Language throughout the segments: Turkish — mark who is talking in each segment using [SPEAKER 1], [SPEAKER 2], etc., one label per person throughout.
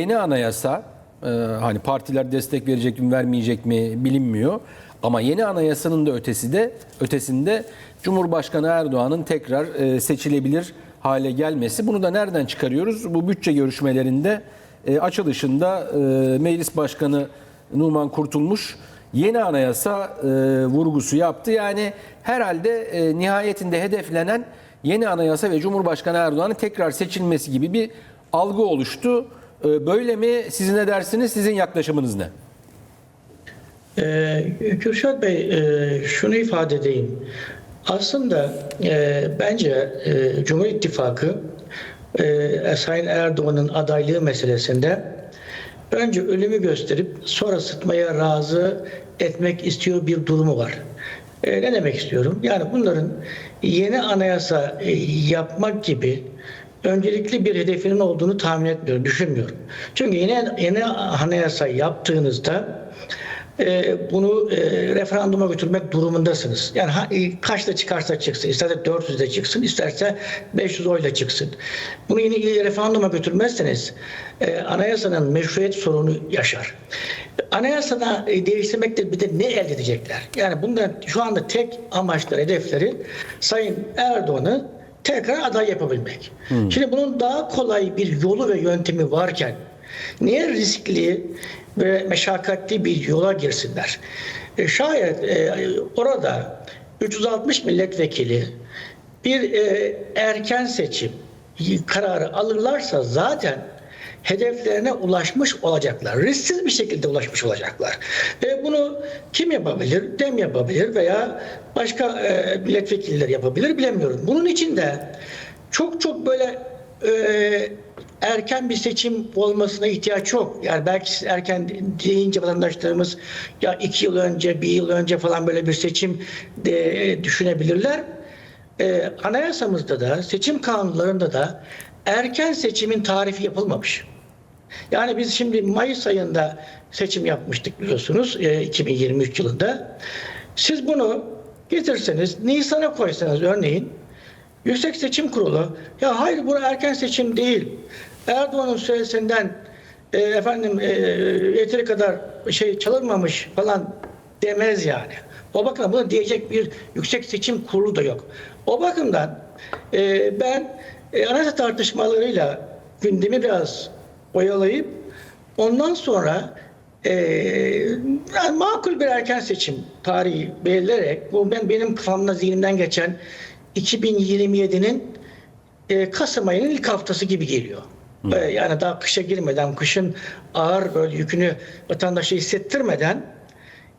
[SPEAKER 1] Yeni anayasa e, hani partiler destek verecek mi vermeyecek mi bilinmiyor. Ama yeni anayasanın da ötesi de ötesinde Cumhurbaşkanı Erdoğan'ın tekrar e, seçilebilir hale gelmesi. Bunu da nereden çıkarıyoruz? Bu bütçe görüşmelerinde e, açılışında e, Meclis Başkanı Numan Kurtulmuş yeni anayasa e, vurgusu yaptı. Yani herhalde e, nihayetinde hedeflenen yeni anayasa ve Cumhurbaşkanı Erdoğan'ın tekrar seçilmesi gibi bir algı oluştu. E, böyle mi? Siz ne dersiniz? Sizin yaklaşımınız ne?
[SPEAKER 2] Ee, Kürşat Bey e, şunu ifade edeyim. Aslında e, bence e, Cumhur İttifakı e, Sayın Erdoğan'ın adaylığı meselesinde önce ölümü gösterip sonra sıtmaya razı etmek istiyor bir durumu var. E, ne demek istiyorum? Yani bunların yeni anayasa e, yapmak gibi öncelikli bir hedefinin olduğunu tahmin etmiyorum, düşünmüyorum. Çünkü yeni, yeni anayasa yaptığınızda e, bunu e, referanduma götürmek durumundasınız. Yani e, kaçta çıkarsa çıksın, isterse 400'de çıksın, isterse 500 oyla çıksın. Bunu yine referanduma götürmezseniz anayasanın meşruiyet sorunu yaşar. Anayasada değiştirmekte bir de ne elde edecekler? Yani bunların şu anda tek amaçları, hedefleri Sayın Erdoğan'ı tekrar aday yapabilmek. Şimdi bunun daha kolay bir yolu ve yöntemi varken niye riskli ve meşakkatli bir yola girsinler? E, şayet e, orada 360 milletvekili bir e, erken seçim kararı alırlarsa zaten hedeflerine ulaşmış olacaklar. Risksiz bir şekilde ulaşmış olacaklar. Ve bunu kim yapabilir? Dem yapabilir veya başka e, milletvekilleri yapabilir bilemiyorum. Bunun için de çok çok böyle e, erken bir seçim olmasına ihtiyaç yok. Yani belki siz erken deyince vatandaşlarımız ya iki yıl önce, bir yıl önce falan böyle bir seçim de düşünebilirler. Ee, anayasamızda da seçim kanunlarında da erken seçimin tarifi yapılmamış. Yani biz şimdi Mayıs ayında seçim yapmıştık biliyorsunuz e, 2023 yılında. Siz bunu getirseniz Nisan'a koysanız örneğin Yüksek Seçim Kurulu ya hayır bu erken seçim değil. Erdoğan'ın süresinden e, efendim e, yeteri kadar şey çalınmamış falan demez yani. O bakımdan bunu diyecek bir Yüksek Seçim Kurulu da yok. O bakımdan e, ben e, anayasa tartışmalarıyla gündemi biraz oyalayıp ondan sonra e, yani makul bir erken seçim tarihi belirlerek bu ben benim kafamda zihnimden geçen 2027'nin e, Kasım ayının ilk haftası gibi geliyor. E, yani daha kışa girmeden, kışın ağır böyle yükünü vatandaşa hissettirmeden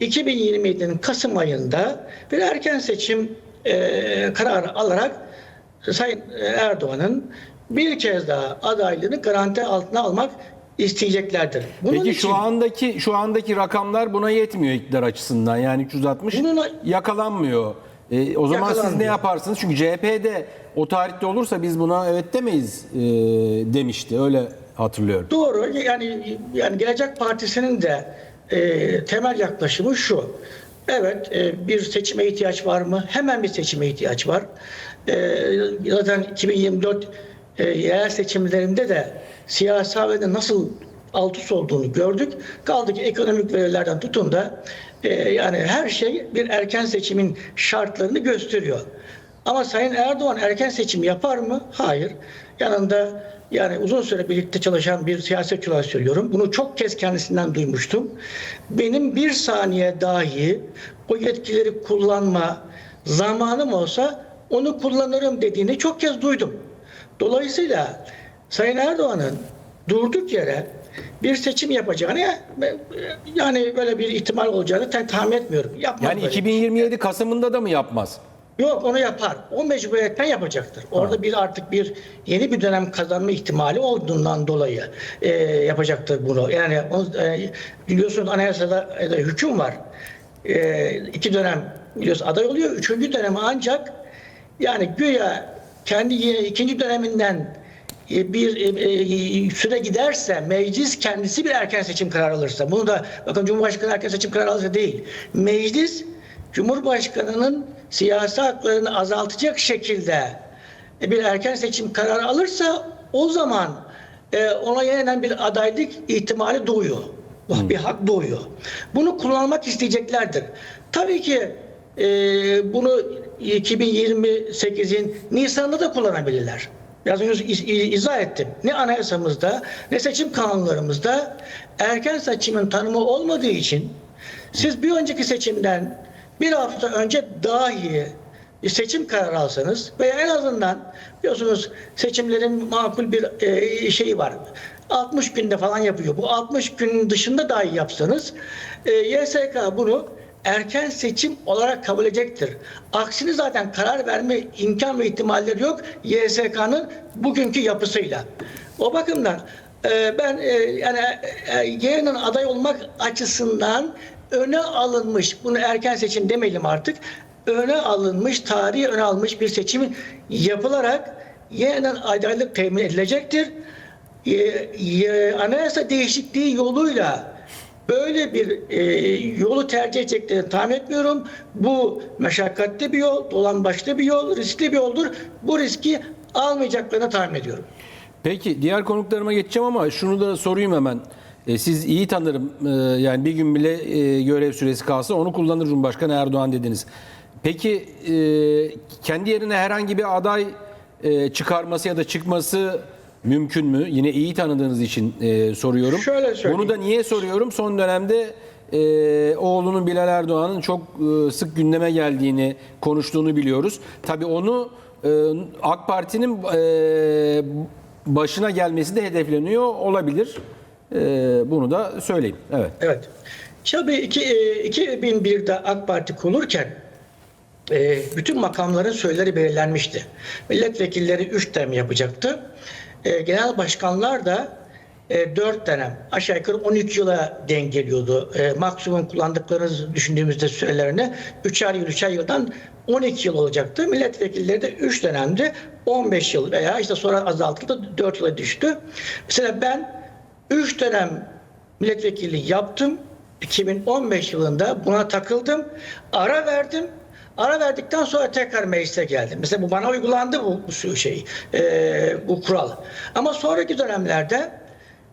[SPEAKER 2] 2027'nin Kasım ayında bir erken seçim e, kararı alarak Sayın Erdoğan'ın bir kez daha adaylığını garanti altına almak isteyeceklerdir. Bunun
[SPEAKER 1] Peki
[SPEAKER 2] için
[SPEAKER 1] şu andaki şu andaki rakamlar buna yetmiyor iktidar açısından. Yani 360
[SPEAKER 2] Bununla-
[SPEAKER 1] yakalanmıyor. E, o zaman siz ne yaparsınız? Çünkü CHP'de o tarihte olursa biz buna evet demeyiz e, demişti. Öyle hatırlıyorum.
[SPEAKER 2] Doğru. Yani yani Gelecek Partisi'nin de e, temel yaklaşımı şu. Evet, e, bir seçime ihtiyaç var mı? Hemen bir seçime ihtiyaç var. E, zaten 2024 e, yerel seçimlerinde de siyasal ve de nasıl alt üst olduğunu gördük. Kaldı ki ekonomik verilerden tutun da yani her şey bir erken seçimin şartlarını gösteriyor. Ama Sayın Erdoğan erken seçim yapar mı? Hayır. Yanında yani uzun süre birlikte çalışan bir siyasetçi olarak söylüyorum. Bunu çok kez kendisinden duymuştum. Benim bir saniye dahi o yetkileri kullanma zamanım olsa onu kullanırım dediğini çok kez duydum. Dolayısıyla Sayın Erdoğan'ın durduk yere bir seçim yapacağını yani böyle bir ihtimal olacağını tahmin etmiyorum. Yapmaz
[SPEAKER 1] Yani
[SPEAKER 2] böyle bir şey.
[SPEAKER 1] 2027 Kasım'ında da mı yapmaz?
[SPEAKER 2] Yok onu yapar. O mecburiyetten yapacaktır. Orada bir artık bir yeni bir dönem kazanma ihtimali olduğundan dolayı e, yapacaktır bunu. Yani o, e, biliyorsunuz anayasada e, hüküm var. E, iki dönem biliyorsunuz aday oluyor. Üçüncü dönemi ancak yani güya kendi ikinci döneminden e, bir e, e, süre giderse meclis kendisi bir erken seçim kararı alırsa bunu da bakın Cumhurbaşkanı erken seçim kararı alırsa değil. Meclis Cumhurbaşkanının siyasi haklarını azaltacak şekilde bir erken seçim kararı alırsa o zaman e, ona yeniden bir adaylık ihtimali doğuyor. Bir hak doğuyor. Bunu kullanmak isteyeceklerdir. Tabii ki e, bunu 2028'in Nisan'da da kullanabilirler. Biraz önce iz- iz- izah ettim. Ne anayasamızda ne seçim kanunlarımızda erken seçimin tanımı olmadığı için siz bir önceki seçimden bir hafta önce dahi seçim kararı alsanız veya en azından biliyorsunuz seçimlerin makul bir e, şeyi var. 60 günde falan yapıyor. Bu 60 günün dışında dahi yapsanız e, YSK bunu erken seçim olarak kabul edecektir. Aksini zaten karar verme imkan ve ihtimalleri yok YSK'nın bugünkü yapısıyla. O bakımdan e, ben e, yani e, yeniden aday olmak açısından öne alınmış, bunu erken seçim demeyelim artık, öne alınmış, tarihi öne alınmış bir seçim yapılarak yeniden adaylık temin edilecektir. E, anayasa değişikliği yoluyla böyle bir e, yolu tercih edeceklerini tahmin etmiyorum. Bu meşakkatli bir yol, dolambaçlı bir yol, riskli bir yoldur. Bu riski almayacaklarını tahmin ediyorum.
[SPEAKER 1] Peki diğer konuklarıma geçeceğim ama şunu da sorayım hemen. E, siz iyi tanırım e, yani bir gün bile e, görev süresi kalsa onu kullanır Cumhurbaşkanı Erdoğan dediniz. Peki e, kendi yerine herhangi bir aday e, çıkarması ya da çıkması mümkün mü? Yine iyi tanıdığınız için e, soruyorum.
[SPEAKER 2] Şöyle söyleyeyim.
[SPEAKER 1] Bunu da niye soruyorum? Son dönemde e, oğlunun Bilal Erdoğan'ın çok e, sık gündeme geldiğini, konuştuğunu biliyoruz. Tabii onu e, AK Parti'nin e, başına gelmesi de hedefleniyor olabilir. E, bunu da söyleyeyim. Evet.
[SPEAKER 2] Evet. Tabii iki, e, 2001'de AK Parti kurulurken e, bütün makamların söyleri belirlenmişti. Milletvekilleri 3 dönem yapacaktı. E, genel başkanlar da e, 4 dönem aşağı yukarı 13 yıla denk geliyordu. Maksimum kullandıklarınızı düşündüğümüzde sürelerini 3'er yıl 3'er yıldan 12 yıl olacaktı. Milletvekilleri de 3 dönemdi 15 yıl veya işte sonra azaltıldı 4 yıla düştü. Mesela ben 3 dönem milletvekili yaptım. 2015 yılında buna takıldım. Ara verdim. Ara verdikten sonra tekrar meclise geldim. Mesela bu bana uygulandı bu, bu şey, e, bu kural. Ama sonraki dönemlerde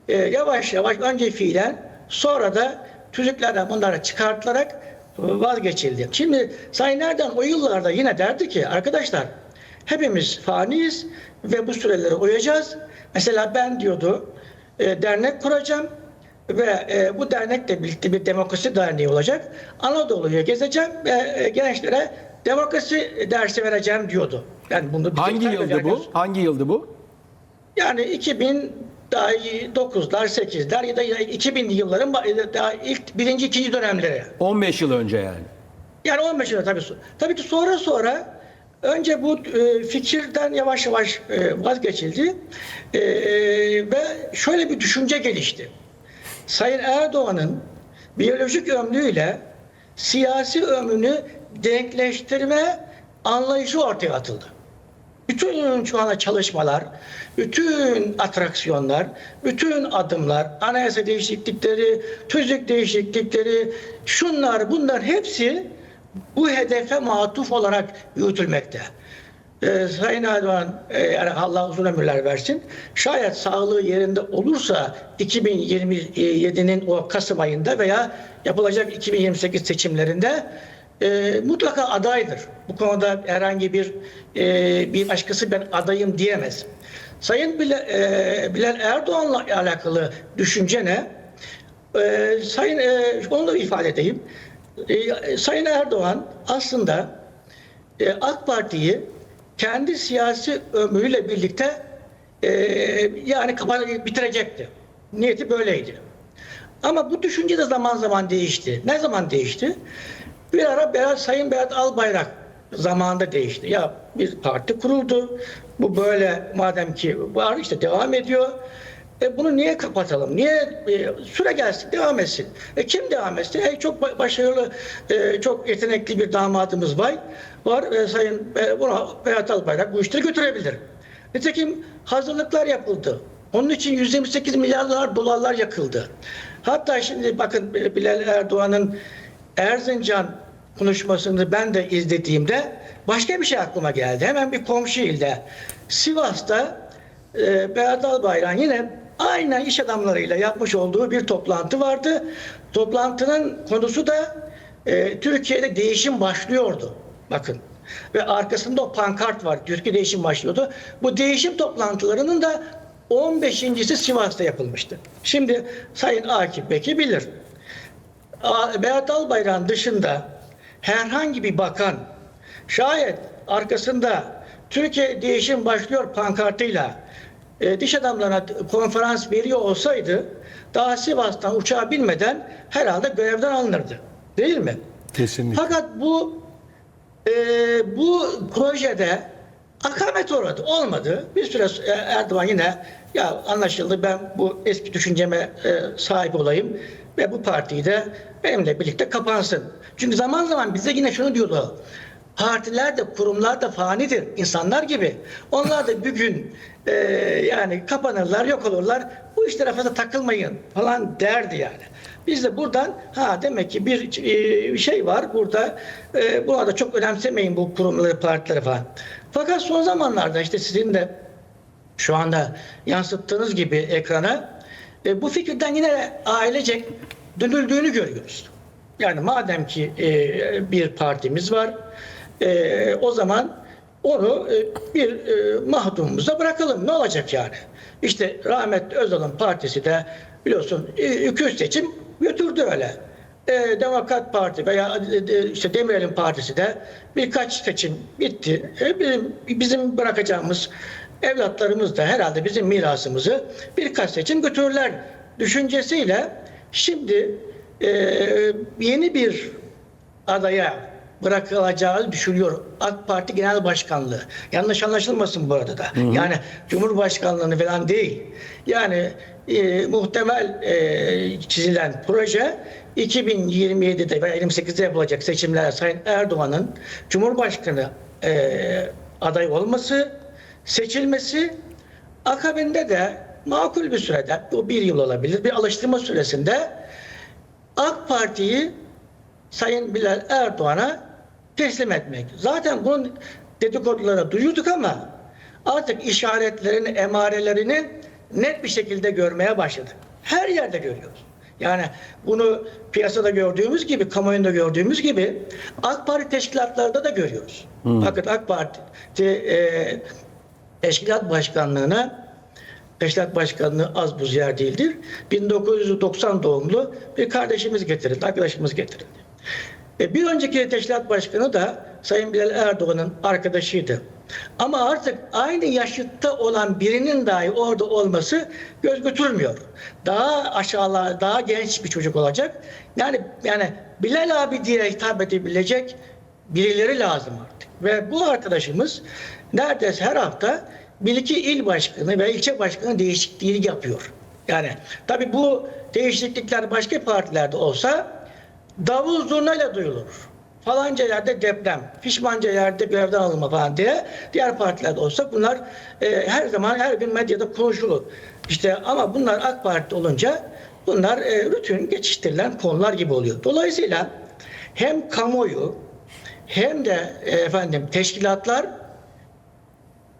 [SPEAKER 2] e, yavaş yavaş önce fiilen sonra da tüzüklerden bunlara çıkartılarak vazgeçildi. Şimdi Sayın Erdoğan o yıllarda yine derdi ki arkadaşlar hepimiz faniyiz ve bu sürelere uyacağız. Mesela ben diyordu e, dernek kuracağım ve e, bu dernekle birlikte bir demokrasi derneği olacak. Anadolu'yu gezeceğim ve e, gençlere demokrasi dersi vereceğim diyordu. Yani bunu
[SPEAKER 1] Hangi yıldı bu? Hangi yıldı bu?
[SPEAKER 2] Yani 2000 daha 9'lar, 8'ler ya da 2000'li yılların daha ilk birinci, ikinci dönemleri.
[SPEAKER 1] 15 yıl önce yani.
[SPEAKER 2] Yani 15 yıl tabii. Tabii ki sonra sonra önce bu e, fikirden yavaş yavaş e, vazgeçildi E, ve şöyle bir düşünce gelişti. Sayın Erdoğan'ın biyolojik ömrüyle siyasi ömrünü denkleştirme anlayışı ortaya atıldı. Bütün şu anda çalışmalar, bütün atraksiyonlar, bütün adımlar, anayasa değişiklikleri, tüzük değişiklikleri, şunlar bunlar hepsi bu hedefe matuf olarak yürütülmekte. Ee, Sayın Erdoğan, e, yani Allah uzun ömürler versin, şayet sağlığı yerinde olursa 2027'nin o Kasım ayında veya yapılacak 2028 seçimlerinde e, mutlaka adaydır. Bu konuda herhangi bir e, bir başkası ben adayım diyemez. Sayın Bilal, e, Bilal Erdoğan'la alakalı düşünce ne? E, Sayın e, onu da ifade edeyim. E, Sayın Erdoğan aslında e, AK Parti'yi kendi siyasi ömrüyle birlikte e, yani bitirecekti. Niyeti böyleydi. Ama bu düşünce de zaman zaman değişti. Ne zaman değişti? Bir ara Berat, Sayın Berat Albayrak zamanında değişti. Ya bir parti kuruldu. Bu böyle madem ki var işte devam ediyor. E bunu niye kapatalım? Niye e, süre gelsin, devam etsin? E kim devam etsin? E çok ba- başarılı, e, çok yetenekli bir damadımız var. Var e, Sayın e, buna Berat Albayrak bu işleri götürebilir. Nitekim hazırlıklar yapıldı. Onun için 128 milyar dolar dolarlar yakıldı. Hatta şimdi bakın Bilal Erdoğan'ın Erzincan konuşmasını ben de izlediğimde başka bir şey aklıma geldi. Hemen bir komşu ilde Sivas'ta e, Berat Albayrak yine aynen iş adamlarıyla yapmış olduğu bir toplantı vardı. Toplantının konusu da e, Türkiye'de değişim başlıyordu. Bakın. Ve arkasında o pankart var. Türkiye değişim başlıyordu. Bu değişim toplantılarının da 15.si Sivas'ta yapılmıştı. Şimdi Sayın Akif Beki bilir. Berat Albayrak'ın dışında herhangi bir bakan şayet arkasında Türkiye değişim başlıyor pankartıyla e, diş adamlarına konferans veriyor olsaydı daha Sivas'tan uçağa binmeden herhalde görevden alınırdı. Değil mi?
[SPEAKER 3] Kesinlikle.
[SPEAKER 2] Fakat bu e, bu projede akamet uğradı. Olmadı. Bir süre e, Erdoğan yine ya anlaşıldı ben bu eski düşünceme e, sahip olayım ve bu partiyi de benimle birlikte kapansın. Çünkü zaman zaman bize yine şunu diyordu. Partiler de kurumlar da fanidir. insanlar gibi. Onlar da bir gün e, yani kapanırlar, yok olurlar. Bu işlere fazla takılmayın falan derdi yani. Biz de buradan ha demek ki bir e, şey var burada. E, buna da çok önemsemeyin bu kurumları, partileri falan. Fakat son zamanlarda işte sizin de şu anda yansıttığınız gibi ekrana e, bu fikirden yine ailecek dönüldüğünü görüyoruz. Yani madem ki e, bir partimiz var e, o zaman onu e, bir e, mahdumumuza bırakalım. Ne olacak yani? İşte rahmetli Özal'ın partisi de biliyorsun 200 seçim götürdü öyle. E, Demokrat Parti veya e, e, işte Demirel'in partisi de birkaç seçim bitti. E, bizim, bizim bırakacağımız evlatlarımız da herhalde bizim mirasımızı birkaç seçim götürürler düşüncesiyle şimdi e, yeni bir adaya bırakılacağı düşünüyor AK Parti Genel Başkanlığı. Yanlış anlaşılmasın bu arada da. Yani Cumhurbaşkanlığını falan değil. Yani e, muhtemel e, çizilen proje 2027'de veya 28'de yapılacak seçimlerde Sayın Erdoğan'ın Cumhurbaşkanı e, aday olması, seçilmesi akabinde de makul bir sürede, bu bir yıl olabilir, bir alıştırma süresinde AK Parti'yi Sayın Bilal Erdoğan'a teslim etmek. Zaten bunun dedikoduları duyuyorduk ama artık işaretlerini, emarelerini net bir şekilde görmeye başladık. Her yerde görüyoruz. Yani bunu piyasada gördüğümüz gibi, kamuoyunda gördüğümüz gibi AK Parti teşkilatlarda da görüyoruz. Bakın AK Parti e, teşkilat başkanlığına Teşkilat Başkanlığı az buz yer değildir. 1990 doğumlu bir kardeşimiz getirildi, arkadaşımız getirildi. E, bir önceki teşkilat başkanı da Sayın Bilal Erdoğan'ın arkadaşıydı. Ama artık aynı yaşıtta olan birinin dahi orada olması göz götürmüyor. Daha aşağılar, daha genç bir çocuk olacak. Yani yani Bilal abi diye hitap edebilecek birileri lazım artık. Ve bu arkadaşımız neredeyse her hafta bir iki il başkanı ve ilçe başkanı değişikliği yapıyor. Yani tabii bu değişiklikler başka partilerde olsa davul zurnayla duyulur. Falanca yerde deprem, fişmanca yerde görevden alınma falan diye diğer partilerde olsa bunlar e, her zaman her gün medyada konuşulur. İşte ama bunlar AK Parti olunca bunlar e, rutin geçiştirilen konular gibi oluyor. Dolayısıyla hem kamuoyu hem de e, efendim teşkilatlar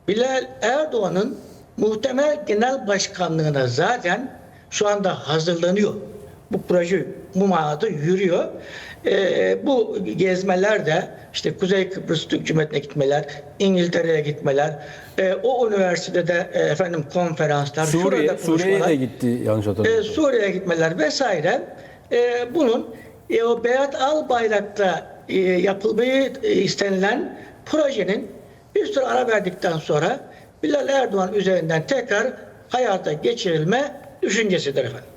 [SPEAKER 2] Bilal Erdoğan'ın muhtemel genel başkanlığına zaten şu anda hazırlanıyor. Bu proje bu manada yürüyor. Ee, bu gezmeler de işte Kuzey Kıbrıs Türk Cumhuriyeti'ne gitmeler, İngiltere'ye gitmeler, e, o üniversitede e, efendim konferanslar,
[SPEAKER 1] Suriye, Suriye'ye de gitti yanlış
[SPEAKER 2] e,
[SPEAKER 1] hatırlamıyorsam.
[SPEAKER 2] Suriye'ye gitmeler vesaire. E, bunun e, o Berat Albayrak'ta e, yapılmayı e, istenilen projenin bir süre ara verdikten sonra Bilal Erdoğan üzerinden tekrar hayata geçirilme düşüncesidir efendim.